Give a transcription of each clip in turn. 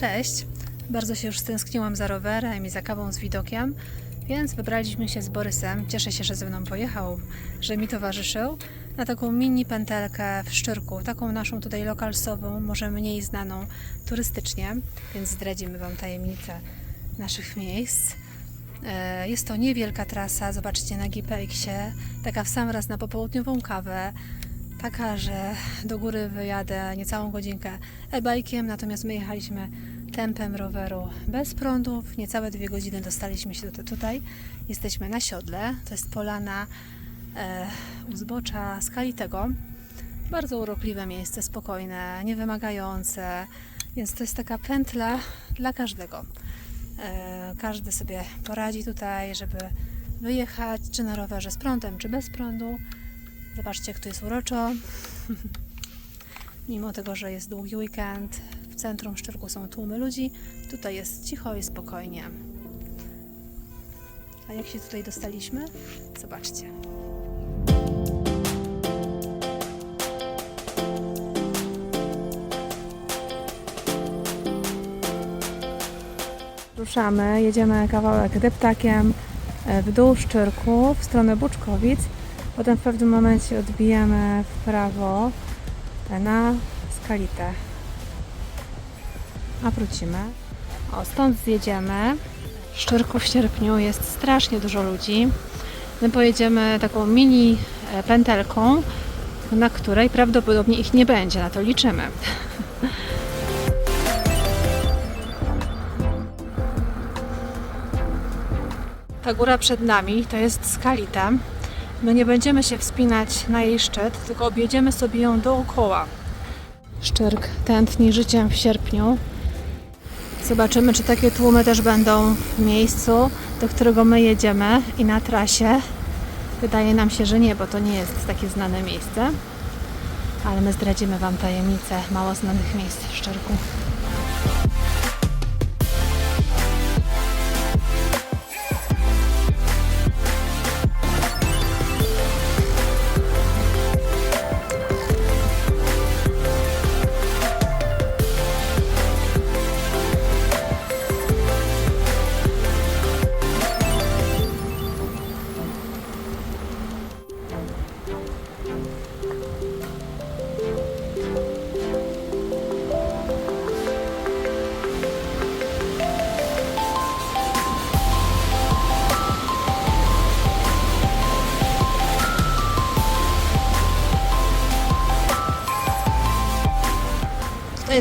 Cześć! Bardzo się już stęskniłam za rowerem i za kawą z widokiem, więc wybraliśmy się z Borysem. Cieszę się, że ze mną pojechał, że mi towarzyszył na taką mini pętelkę w Szczyrku, taką naszą tutaj lokalsową, może mniej znaną turystycznie, więc zdradzimy Wam tajemnicę naszych miejsc. E, Jest to niewielka trasa, zobaczcie na GPS-ie, taka w sam raz na popołudniową kawę, taka, że do góry wyjadę niecałą godzinkę e-bajkiem, natomiast my jechaliśmy tempem roweru bez prądów, niecałe dwie godziny dostaliśmy się do, tutaj. Jesteśmy na siodle, to jest polana e, u zbocza Skalitego. Bardzo urokliwe miejsce, spokojne, niewymagające, więc to jest taka pętla dla każdego. E, każdy sobie poradzi tutaj, żeby wyjechać, czy na rowerze z prądem, czy bez prądu. Zobaczcie, jak tu jest uroczo. Mimo tego, że jest długi weekend, w centrum Szczyrku są tłumy ludzi, tutaj jest cicho i spokojnie. A jak się tutaj dostaliśmy? Zobaczcie. Ruszamy, jedziemy kawałek deptakiem e, w dół Szczyrku w stronę Buczkowic. Potem w pewnym momencie odbijamy w prawo e, na Skalitę. A wrócimy. O, stąd zjedziemy. Szczyrku w sierpniu jest strasznie dużo ludzi. My pojedziemy taką mini e, pętelką, na której prawdopodobnie ich nie będzie, na to liczymy. Ta góra przed nami to jest Skalita. My nie będziemy się wspinać na jej szczyt, tylko objedziemy sobie ją dookoła. Szczyrk tętni życiem w sierpniu. Zobaczymy, czy takie tłumy też będą w miejscu, do którego my jedziemy i na trasie. Wydaje nam się, że nie, bo to nie jest takie znane miejsce. Ale my zdradzimy Wam tajemnicę mało znanych miejsc w.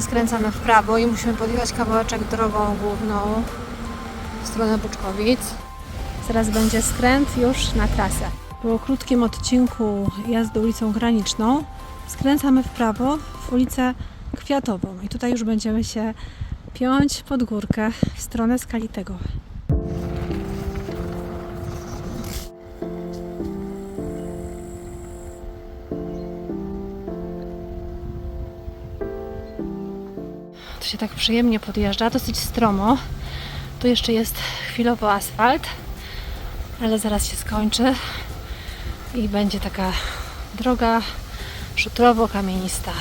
Skręcamy w prawo i musimy podjechać kawałeczek drogą główną w stronę Buczkowic. Zaraz będzie skręt już na trasę. Po krótkim odcinku jazdy ulicą Graniczną skręcamy w prawo w ulicę Kwiatową i tutaj już będziemy się piąć pod górkę w stronę Skalitego. Się tak przyjemnie podjeżdża, dosyć stromo. Tu jeszcze jest chwilowo asfalt, ale zaraz się skończy i będzie taka droga szutrowo-kamienista.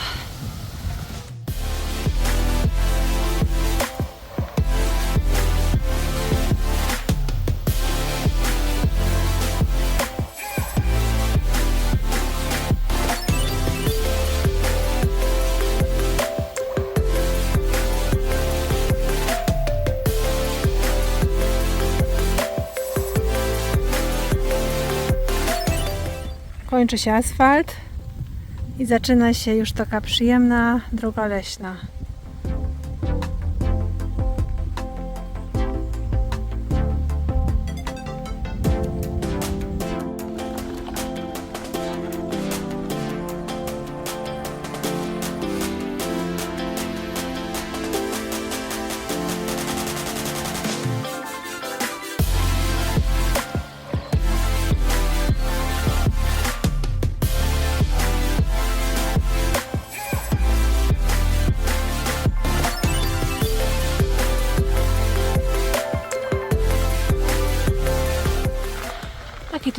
Kończy się asfalt i zaczyna się już taka przyjemna droga leśna.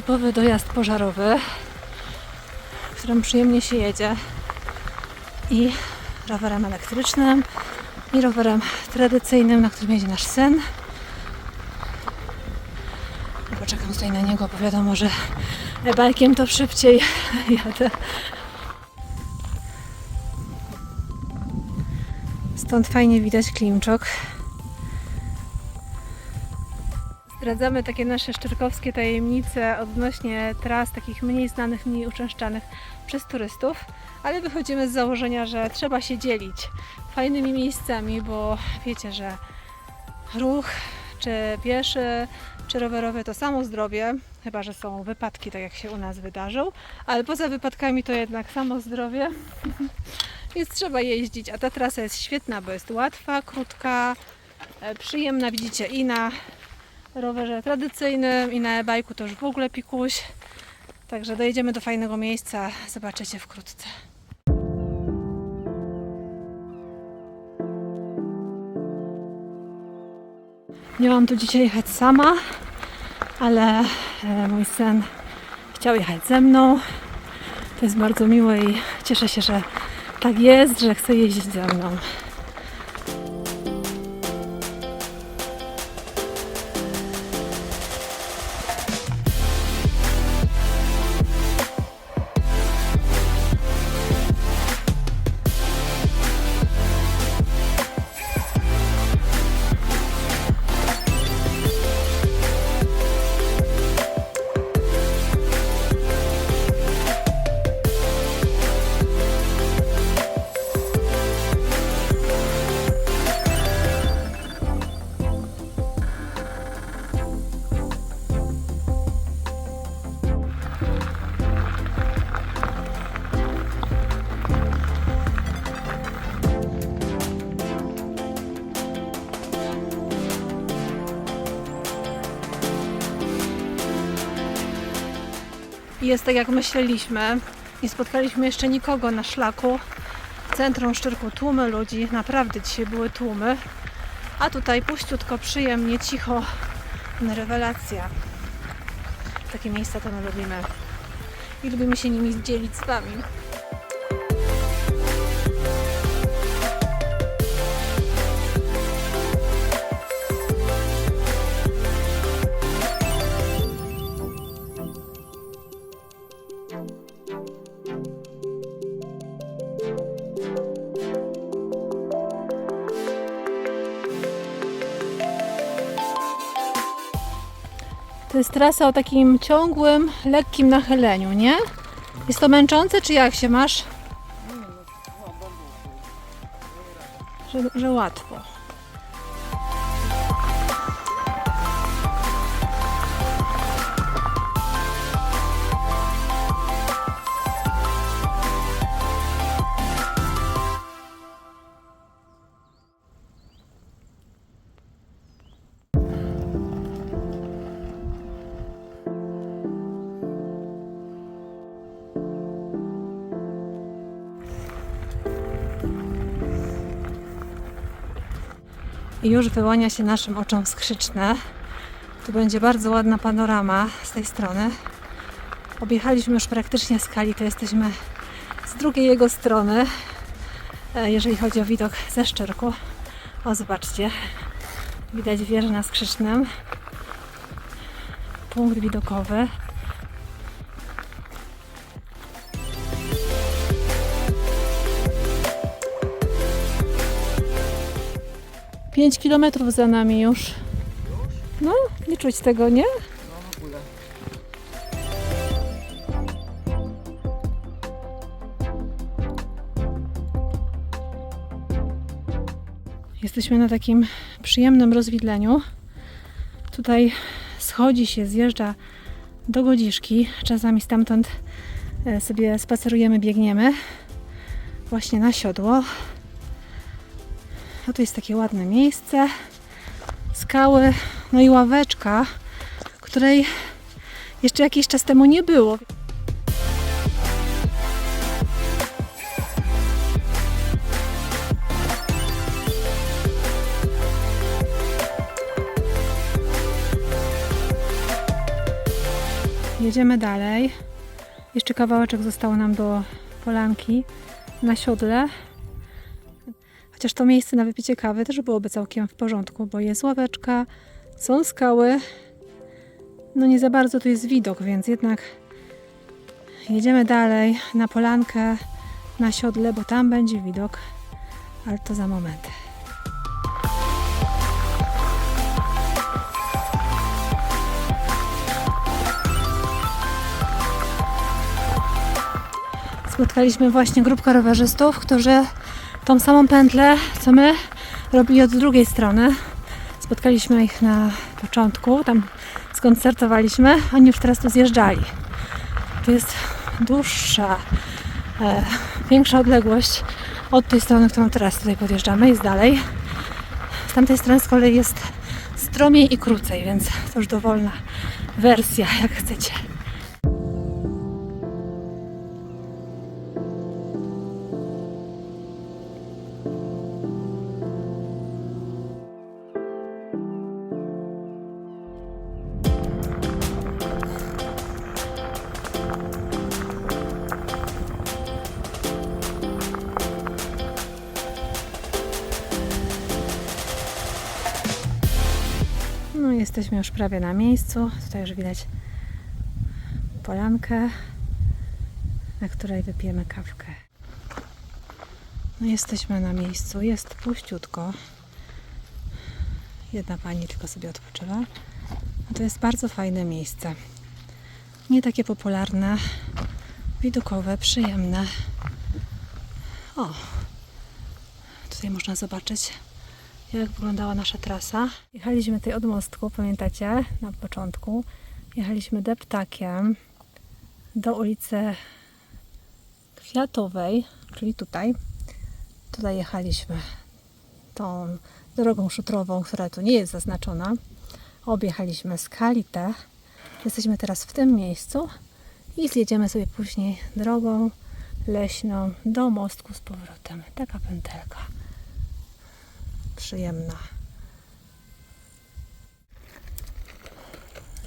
Typowy dojazd pożarowy, którym przyjemnie się jedzie i rowerem elektrycznym, i rowerem tradycyjnym, na którym jedzie nasz syn. Poczekam tutaj na niego, bo wiadomo, że bajkiem to szybciej jadę. Stąd fajnie widać klimczok. Zdradzamy takie nasze szczyrkowskie tajemnice odnośnie tras takich mniej znanych, mniej uczęszczanych przez turystów, ale wychodzimy z założenia, że trzeba się dzielić fajnymi miejscami, bo wiecie, że ruch, czy pieszy, czy rowerowy to samo zdrowie, chyba że są wypadki, tak jak się u nas wydarzył, ale poza wypadkami to jednak samo zdrowie, więc trzeba jeździć. A ta trasa jest świetna, bo jest łatwa, krótka, e, przyjemna, widzicie, i na rowerze tradycyjnym, i na e-bajku to już w ogóle pikuś. Także dojedziemy do fajnego miejsca, zobaczycie wkrótce. Miałam tu dzisiaj jechać sama, ale e, mój syn chciał jechać ze mną. To jest bardzo miłe i cieszę się, że tak jest, że chce jeździć ze mną. Jest tak jak myśleliśmy. Nie spotkaliśmy jeszcze nikogo na szlaku. W centrum Szczyrku tłumy ludzi. Naprawdę dzisiaj były tłumy. A tutaj puściutko, przyjemnie, cicho. Rewelacja. Takie miejsca to my lubimy. I lubimy się nimi dzielić z Wami. To jest trasa o takim ciągłym, lekkim nachyleniu, nie? Jest to męczące, czy jak się masz? Że, że łatwo. I już wyłania się naszym oczom skrzyczne. Tu będzie bardzo ładna panorama z tej strony. Objechaliśmy już praktycznie skali, to jesteśmy z drugiej jego strony, e, jeżeli chodzi o widok ze Szczyrku. O, zobaczcie, widać wieżę na skrzycznym. Punkt widokowy. Pięć kilometrów za nami już. No, nie czuć tego, nie? Jesteśmy na takim przyjemnym rozwidleniu. Tutaj schodzi się, zjeżdża do Godziszki. Czasami stamtąd e, sobie spacerujemy, biegniemy właśnie na siodło. A tu jest takie ładne miejsce, skały, no i ławeczka, której jeszcze jakiś czas temu nie było. Jedziemy dalej. Jeszcze kawałeczek został nam do polanki na siodle. Chociaż to miejsce na wypicie kawy też byłoby całkiem w porządku, bo jest ławeczka, są skały. No nie za bardzo tu jest widok, więc jednak jedziemy dalej na polankę, na siodle, bo tam będzie widok, ale to za moment. Spotkaliśmy właśnie grupkę rowerzystów, którzy tą samą pętlę, co my, robili od drugiej strony. Spotkaliśmy ich na początku, tam skąd startowaliśmy. Oni już teraz tu zjeżdżali. To jest dłuższa, e, większa odległość od tej strony, którą teraz tutaj podjeżdżamy, jest dalej. Z tamtej strony z kolei jest stromiej i krócej, więc to już dowolna wersja, jak chcecie. Jesteśmy już prawie na miejscu. Tutaj już widać polankę, na której wypijemy kawkę. No jesteśmy na miejscu. Jest puściutko. Jedna pani tylko sobie odpoczywa. A to jest bardzo fajne miejsce. Nie takie popularne, widokowe, przyjemne. O, tutaj można zobaczyć jak wyglądała nasza trasa. Jechaliśmy tutaj od mostku, pamiętacie, na początku. Jechaliśmy deptakiem do ulicy Kwiatowej, czyli tutaj. Tutaj jechaliśmy tą drogą szutrową, która tu nie jest zaznaczona. Objechaliśmy Skalitę. Jesteśmy teraz w tym miejscu i zjedziemy sobie później drogą leśną do mostku z powrotem. Taka pętelka przyjemna.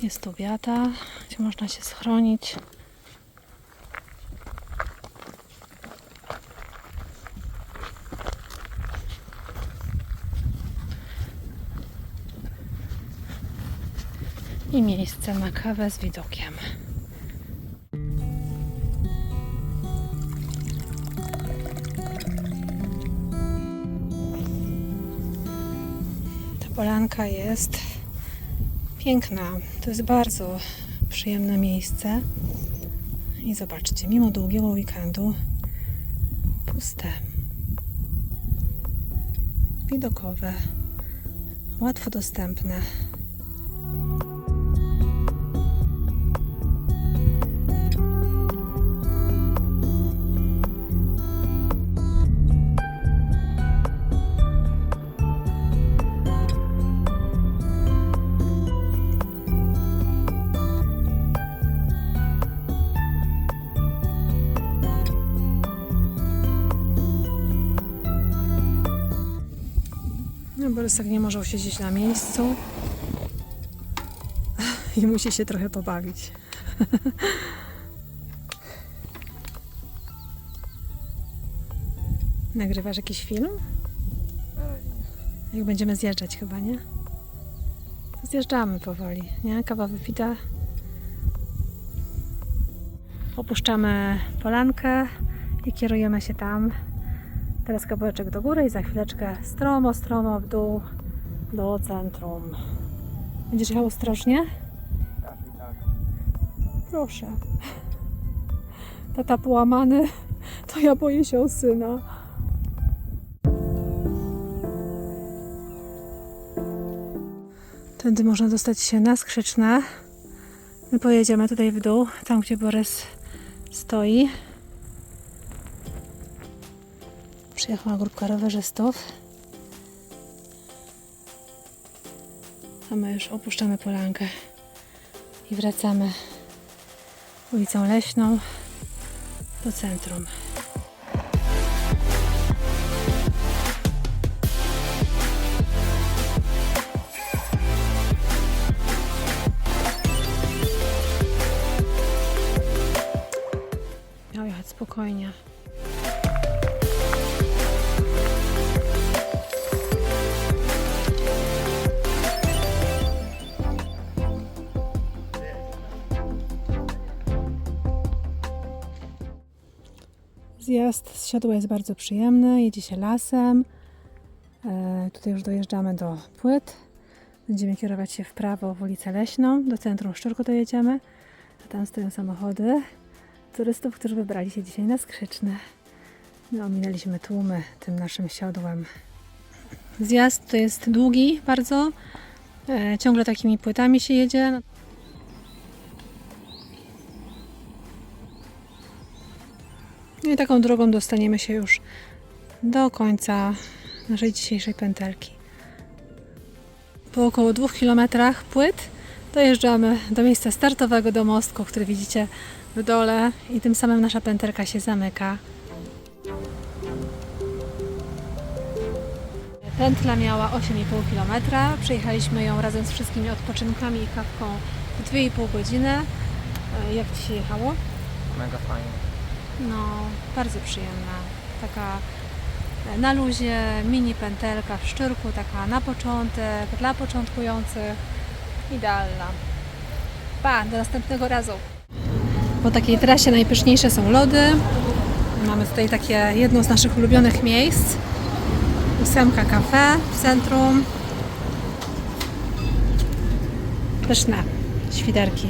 Jest tu wiata, gdzie można się schronić. I miejsce na kawę z widokiem. Polanka jest piękna. To jest bardzo przyjemne miejsce. I zobaczcie, mimo długiego weekendu puste. Widokowe, łatwo dostępne. No, Borysek nie może usiedzieć na miejscu i musi się trochę pobawić. Nagrywasz jakiś film? Jak będziemy zjeżdżać chyba, nie? To Zjeżdżamy powoli, nie? Kawa wypita. Opuszczamy polankę i kierujemy się tam. Teraz kawałeczek do góry i za chwileczkę stromo, stromo w dół do centrum. Będziesz jechał ostrożnie? Tak tak. Proszę. Tata połamany, to ja boję się o syna. Tędy można dostać się na skrzyczne. My pojedziemy tutaj w dół, tam gdzie Borys stoi. Przyjechała grupka rowerzystów. A my już opuszczamy polankę i wracamy ulicą Leśną do centrum. Miał jechać spokojnie. Zjazd z siodła jest bardzo przyjemny, jedzie się lasem. E, tutaj już dojeżdżamy do płyt. Będziemy kierować się w prawo w ulicę Leśną, do centrum Szczurku dojedziemy. A tam stoją samochody turystów, którzy wybrali się dzisiaj na skrzyczne. No, ominęliśmy tłumy tym naszym siodłem. Zjazd to jest długi bardzo. E, ciągle takimi płytami się jedzie. I taką drogą dostaniemy się już do końca naszej dzisiejszej pętelki. Po około dwóch kilometrach płyt dojeżdżamy do miejsca startowego, do mostku, który widzicie w dole i tym samym nasza pętelka się zamyka. Pętla miała 8,5 km. Przejechaliśmy ją razem z wszystkimi odpoczynkami i kawką w 2,5 godziny. E, Jak Ci się jechało? Mega fajnie. No, bardzo przyjemna. Taka na luzie, mini pętelka w szczyrku, taka na początek, dla początkujących. Idealna. Pa, do następnego razu. Po takiej trasie najpyszniejsze są lody. Mamy tutaj takie jedno z naszych ulubionych miejsc. Ósemka Cafe w centrum. Pyszne świderki.